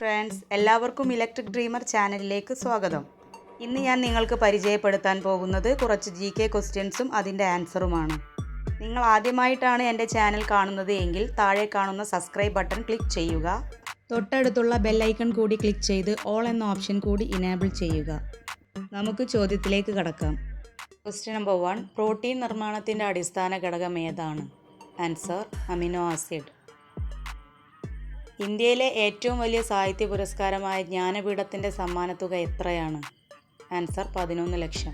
Friends എല്ലാവർക്കും electric dreamer ചാനലിലേക്ക് സ്വാഗതം. ഇന്ന് ഞാൻ നിങ്ങൾക്ക് പരിചയപ്പെടുത്താൻ പോകുന്നത് കുറച്ച് ജി കെ ക്വസ്റ്റ്യൻസും അതിന്റെ ആൻസറുമാണ് നിങ്ങൾ ആദ്യമായിട്ടാണ് എന്റെ ചാനൽ കാണുന്നത് എങ്കിൽ താഴെ കാണുന്ന സബ്സ്ക്രൈബ് ബട്ടൺ ക്ലിക്ക് ചെയ്യുക. തൊട്ടടുത്തുള്ള ബെല്ലൈക്കൺ കൂടി ക്ലിക്ക് ചെയ്ത് ഓൾ എന്ന ഓപ്ഷൻ കൂടി ഇനേബിൾ ചെയ്യുക. നമുക്ക് ചോദ്യത്തിലേക്ക് കടക്കാം. ക്വസ്റ്റ്യൻ നമ്പർ വൺ പ്രോട്ടീൻ നിർമ്മാണത്തിന്റെ അടിസ്ഥാന ഘടകം ഏതാണ്? Answer amino acid. ഇന്ത്യയിലെ ഏറ്റവും വലിയ സാഹിത്യ പുരസ്കാരമായ ജ്ഞാനപീഠത്തിന്റെ സമ്മാനത്തുക എത്രയാണ്? ആൻസർ പതിനൊന്ന് ലക്ഷം.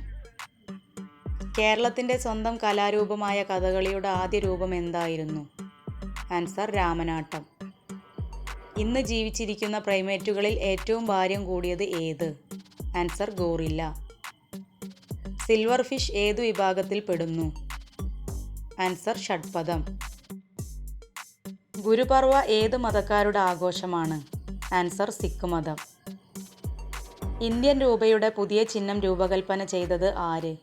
കേരളത്തിന്റെ സ്വന്തം കലാരൂപമായ കഥകളിയുടെ ആദ്യ രൂപം എന്തായിരുന്നു? ആൻസർ രാമനാട്ടം. ഇന്ന് ജീവിച്ചിരിക്കുന്ന പ്രൈമേറ്റുകളിൽ ഏറ്റവും ഭാരം കൂടിയത് ഏത്? Answer gorilla. സിൽവർ ഫിഷ് ഏതു വിഭാഗത്തിൽ പെടുന്നു? ആൻസർ ഷഡ്പദം. ഗുരുപർവ ഏത് മതക്കാരുടെ ആഘോഷമാണ്? ആൻസർ സിഖ് മതം. ഇന്ത്യൻ രൂപയുടെ പുതിയ ചിഹ്നം രൂപകൽപ്പന ചെയ്തത് ആര്?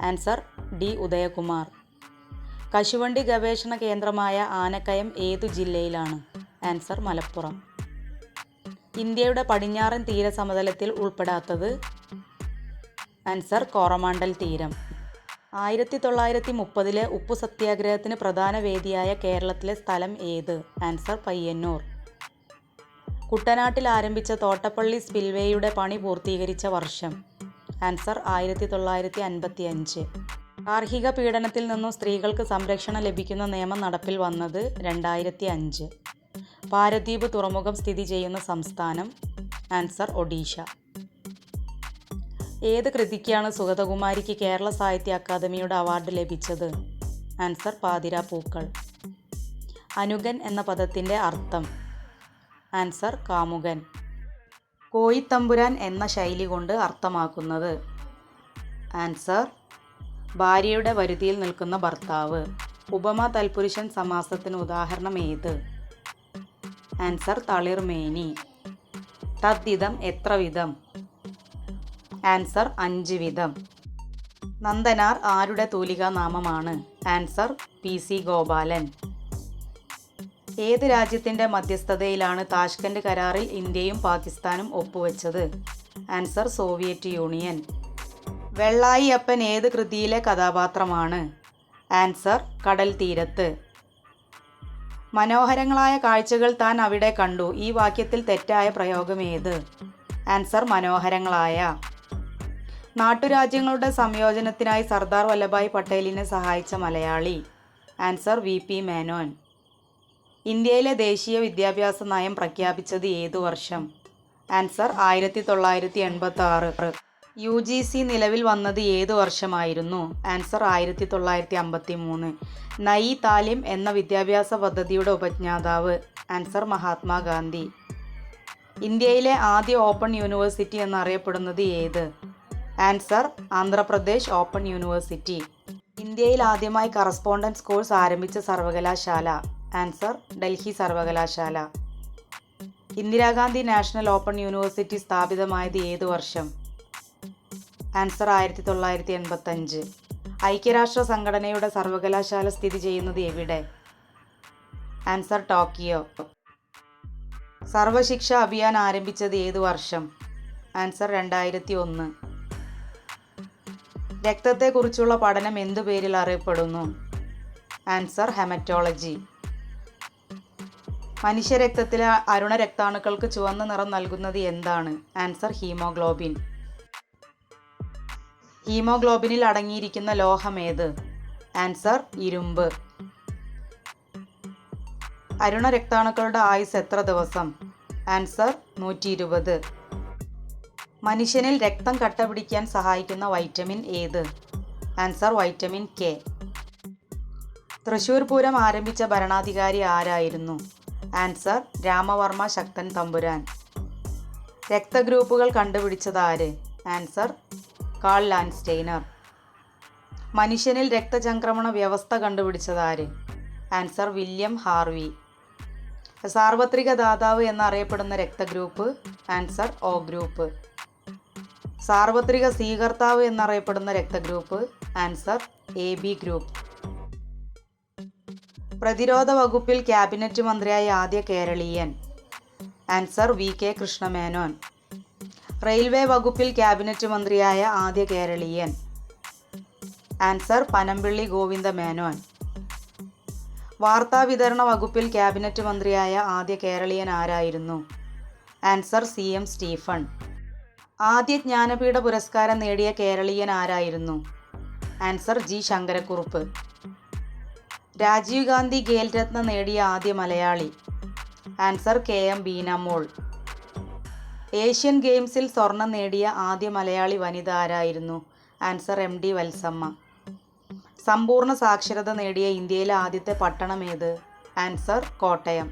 Answer D Udayakumar. കശുവണ്ടി ഗവേഷണ കേന്ദ്രമായ ആനക്കയം ഏതു ജില്ലയിലാണ്? ആൻസർ മലപ്പുറം. ഇന്ത്യയുടെ പടിഞ്ഞാറൻ തീരസമതലത്തിൽ ഉൾപ്പെടാത്തത്? ആൻസർ കോറമാണ്ടൽ തീരം. ആയിരത്തി തൊള്ളായിരത്തി മുപ്പതിലെ ഉപ്പു സത്യാഗ്രഹത്തിന് പ്രധാന വേദിയായ കേരളത്തിലെ സ്ഥലം ഏത്? ആൻസർ പയ്യന്നൂർ. കുട്ടനാട്ടിൽ ആരംഭിച്ച തോട്ടപ്പള്ളി സ്പിൽവേയുടെ പണി പൂർത്തീകരിച്ച വർഷം. ആൻസർ ആയിരത്തി തൊള്ളായിരത്തി അൻപത്തി അഞ്ച് ഗാർഹിക പീഡനത്തിൽ നിന്നും സ്ത്രീകൾക്ക് സംരക്ഷണം ലഭിക്കുന്ന നിയമം നടപ്പിൽ വന്നത് രണ്ടായിരത്തി അഞ്ച് പാരദ്വീപ് തുറമുഖം സ്ഥിതി ചെയ്യുന്ന സംസ്ഥാനം? ആൻസർ ഒഡീഷ. ഏത് കൃതിക്കാണ് സുഗതകുമാരിക്ക് കേരള സാഹിത്യ അക്കാദമിയുടെ അവാർഡ് ലഭിച്ചത്? ആൻസർ പാതിര പൂക്കൾ. അനുഗൻ എന്ന പദത്തിന്റെ അർത്ഥം. ആൻസർ കാമുകൻ. കോയിത്തമ്പുരാൻ എന്ന ശൈലി കൊണ്ട് അർത്ഥമാക്കുന്നത്. ആൻസർ ഭാര്യയുടെ വരുതിയിൽ നിൽക്കുന്ന ഭർത്താവ്. ഉപമ തൽപുരുഷൻ സമാസത്തിന് ഉദാഹരണം ഏത്? ആൻസർ തളിർമേനി. തദ്വിധം എത്ര വിധം? ആൻസർ അഞ്ച് വിധം നന്ദനാർ ആരുടെ തൂലികാ നാമമാണ്? Answer P C Gopalan. ഏത് രാജ്യത്തിന്റെ മധ്യസ്ഥതയിലാണ് താഷ്കൻഡ് കരാറിൽ ഇന്ത്യയും പാകിസ്ഥാനും ഒപ്പുവെച്ചത്? Answer Soviet union. വെള്ളായി അപ്പൻ ഏത് കൃതിയിലെ കഥാപാത്രമാണ്? ആൻസർ കടൽ തീരത്ത്. മനോഹരങ്ങളായ കാഴ്ചകൾ താൻ അവിടെ കണ്ടു. ഈ വാക്യത്തിൽ തെറ്റായ പ്രയോഗം ഏത്? ആൻസർ മനോഹരങ്ങളായ. നാട്ടുരാജ്യങ്ങളുടെ സംയോജനത്തിനായി സർദാർ വല്ലഭായ് പട്ടേലിനെ സഹായിച്ച Malayali. Answer V P Menon. ഇന്ത്യയിലെ ദേശീയ വിദ്യാഭ്യാസ നയം പ്രഖ്യാപിച്ചത് ഏതു വർഷം? ആൻസർ ആയിരത്തി തൊള്ളായിരത്തി എൺപത്തി ആറ് യു ജി സി നിലവിൽ വന്നത് ഏതു വർഷമായിരുന്നു? ആൻസർ ആയിരത്തി തൊള്ളായിരത്തി അമ്പത്തി മൂന്ന് നയി താലിം എന്ന വിദ്യാഭ്യാസ പദ്ധതിയുടെ ഉപജ്ഞാതാവ്. ആൻസർ മഹാത്മാഗാന്ധി ഇന്ത്യയിലെ ആദ്യ ഓപ്പൺ യൂണിവേഴ്സിറ്റി എന്നറിയപ്പെടുന്നത് ഏത്? Answer Andhra Pradesh open university. ഇന്ത്യയിൽ ആദ്യമായി കറസ്പോണ്ടൻസ് കോഴ്സ് ആരംഭിച്ച സർവകലാശാല. ആൻസർ ഡൽഹി സർവകലാശാല. ഇന്ദിരാഗാന്ധി നാഷണൽ ഓപ്പൺ യൂണിവേഴ്സിറ്റി സ്ഥാപിതമായത് ഏത് വർഷം? ആൻസർ ആയിരത്തി തൊള്ളായിരത്തി എൺപത്തഞ്ച് ഐക്യരാഷ്ട്ര സംഘടനയുടെ സർവകലാശാല സ്ഥിതി ചെയ്യുന്നത് എവിടെ? Answer Tokyo. സർവശിക്ഷ അഭിയാൻ ആരംഭിച്ചത് ഏത് വർഷം? ആൻസർ രണ്ടായിരത്തി ഒന്ന് രക്തത്തെക്കുറിച്ചുള്ള പഠനം എന്തു പേരിൽ അറിയപ്പെടുന്നു? Answer haematology. മനുഷ്യരക്തത്തിലെ അരുണ രക്താണുക്കൾക്ക് ചുവന്ന നിറം നൽകുന്നത് എന്താണ്? Answer haemoglobin. ഹീമോഗ്ലോബിനിൽ അടങ്ങിയിരിക്കുന്ന ലോഹം ഏത്? ആൻസർ ഇരുമ്പ്. അരുണ രക്താണുക്കളുടെ ആയുസ് എത്ര ദിവസം? ആൻസർ നൂറ്റി ഇരുപത് മനുഷ്യനിൽ രക്തം കട്ട പിടിക്കാൻ സഹായിക്കുന്ന വൈറ്റമിൻ ഏത്? Answer vitamin K. Thrissur Pooram ആരംഭിച്ച ഭരണാധികാരി ആരായിരുന്നു? ആൻസർ രാമവർമ്മ ശക്തൻ തമ്പുരാൻ. രക്തഗ്രൂപ്പുകൾ കണ്ടുപിടിച്ചത് ആര്? ആൻസർ കാൾ ലാൻസ്റ്റെയ്നർ മനുഷ്യനിൽ രക്തചംക്രമണ വ്യവസ്ഥ കണ്ടുപിടിച്ചത് ആര്? Answer William Harvey. സാർവത്രിക ദാതാവ് എന്നറിയപ്പെടുന്ന രക്തഗ്രൂപ്പ് ആൻസർ ഒ ഗ്രൂപ്പ്. സാർവത്രിക സ്വീകർത്താവ് എന്നറിയപ്പെടുന്ന രക്തഗ്രൂപ്പ് ആൻസർ എ ബി ഗ്രൂപ്പ്. പ്രതിരോധ വകുപ്പിൽ ക്യാബിനറ്റ് മന്ത്രിയായ ആദ്യ കേരളീയൻ. Answer V K Krishna Menon. Railway വകുപ്പിൽ ക്യാബിനറ്റ് മന്ത്രിയായ ആദ്യ കേരളീയൻ. ആൻസർ പനമ്പിള്ളി ഗോവിന്ദ മേനോൻ വാർത്താവിതരണ വകുപ്പിൽ ക്യാബിനറ്റ് മന്ത്രിയായ ആദ്യ കേരളീയൻ ആരായിരുന്നു? Answer C M Stephen. ആദ്യ ജ്ഞാനപീഠ പുരസ്കാരം നേടിയ കേരളീയൻ ആരായിരുന്നു? Answer G. ശങ്കരക്കുറുപ്പ്. രാജീവ് ഗാന്ധി ഖേൽരത്ന നേടിയ ആദ്യ Malayali. Answer K. M. Beenamol. Asian ഗെയിംസിൽ സ്വർണം നേടിയ ആദ്യ മലയാളി വനിത ആരായിരുന്നു? Answer M. ഡി. വത്സമ്മ. സമ്പൂർണ സാക്ഷരത നേടിയ ഇന്ത്യയിലെ ആദ്യത്തെ പട്ടണം ഏത്? Answer Kottayam.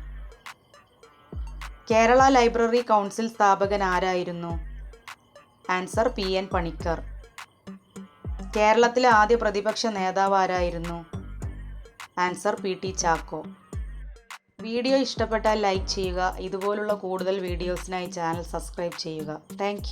Kerala library council സ്ഥാപകൻ ആരായിരുന്നു? Answer P N Panicker. കേരളത്തിലെ ആദ്യ പ്രതിപക്ഷ നേതാവ് ആരായിരുന്നു? Answer P T Chacko. Video ഇഷ്ടപ്പെട്ടാൽ ലൈക്ക് ചെയ്യുക ഇതുപോലുള്ള കൂടുതൽ വീഡിയോസിനായി ചാനൽ സബ്സ്ക്രൈബ് ചെയ്യുക. താങ്ക്